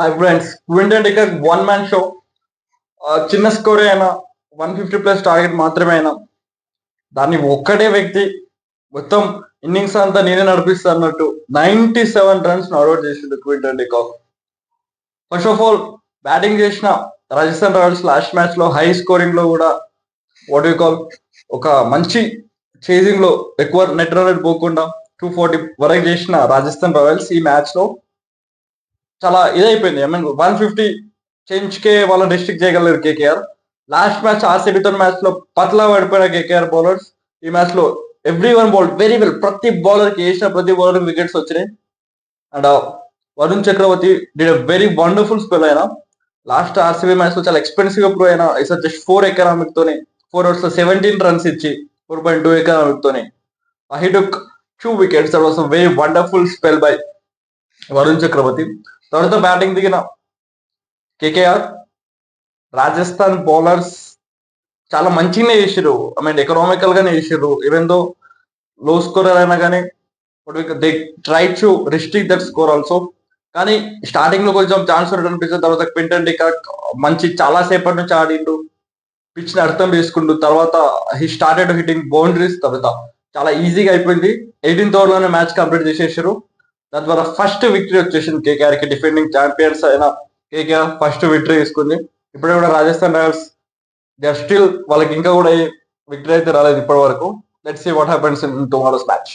Hi friends Quinton de Kock one man show చిన్న స్కోరే అయినా వన్ ఫిఫ్టీ ప్లస్ టార్గెట్ మాత్రమే అయినా దాన్ని ఒక్కడే వ్యక్తి మొత్తం ఇన్నింగ్స్ అంతా నేనే నడిపిస్తా అన్నట్టు నైన్టీ సెవెన్ రన్స్ అవుట్ చేసిండు Quinton de Kock first of all batting చేసిన రాజస్థాన్ రాయల్స్ లాస్ట్ మ్యాచ్లో హై స్కోరింగ్లో కూడా వాట్ యూ కాల్ ఒక మంచి చేసింగ్లో ఎక్కువ నెట్ రన్ పోకుండా టూ ఫార్టీ వరకు చేసిన రాజస్థాన్ రాయల్స్ ఈ మ్యాచ్లో చాలా ఇదైపోయింది. ఐ మీన్ వన్ ఫిఫ్టీ కే వాళ్ళని డిస్ట్రిక్ట్ చేయగలరు కేకేఆర్. లాస్ట్ మ్యాచ్ ఆర్సీబీతో మ్యాచ్లో పట్ల పడిపోయిన కేకేఆర్ బౌలర్స్ ఈ మ్యాచ్లో every one bowl very well ప్రతి బౌలర్కి వేసిన ప్రతి బౌలర్ వికెట్స్ వచ్చినాయి. And Varun Chakravarthy did very wonderful spell అయినా. లాస్ట్ ఆర్సీబీ మ్యాచ్లో చాలా ఎక్స్పెన్సివ్గా ప్రో అయినా. ఇస్ జస్ట్ ఫోర్ ఎకనామిక్ తోని ఫోర్ అవర్స్లో సెవెంటీన్ రన్స్ ఇచ్చి ఫోర్ పాయింట్ టూ ఎకనామిక్ తోని. He took two wickets that was very wonderful spell by Varun Chakravarthy తర్వాత బ్యాటింగ్ దిగిన? కేకేఆర్ రాజస్థాన్ బౌలర్స్ చాలా మంచిగానే చేసిరు ఐ మీన్ ఎకనామికల్ గానే చేసిరు ఈవెన్ దో లో స్కోరర్ అయినా కానీ they try to restrict that score also కానీ స్టార్టింగ్లో కొంచెం ఛాన్స్ అనిపించిన తర్వాత క్వింటన్ డికాక్ మంచి చాలా సేపటి నుంచి ఆడిండు. పిచ్ని అర్థం చేసుకుంటూ తర్వాత హీ స్టార్టెడ్ హిట్టింగ్ బౌండరీస్ తర్వాత చాలా ఈజీగా అయిపోయింది. ఎయిటీన్త్ ఓవర్లోనే మ్యాచ్ కంప్లీట్ చేసేసారు దాని ద్వారా ఫస్ట్ విక్టరీ వచ్చేసింది కేకేఆర్కి డిఫెండింగ్ ఛాంపియన్స్ అయిన కేకేఆర్ ఫస్ట్ విక్టరీ తీసుకుంది. ఇప్పుడే కూడా Rajasthan Royals they are still వాళ్ళకి ఇంకా కూడా విక్టరీ అయితే రాలేదు ఇప్పటి వరకు let's see what happens in tomorrow's match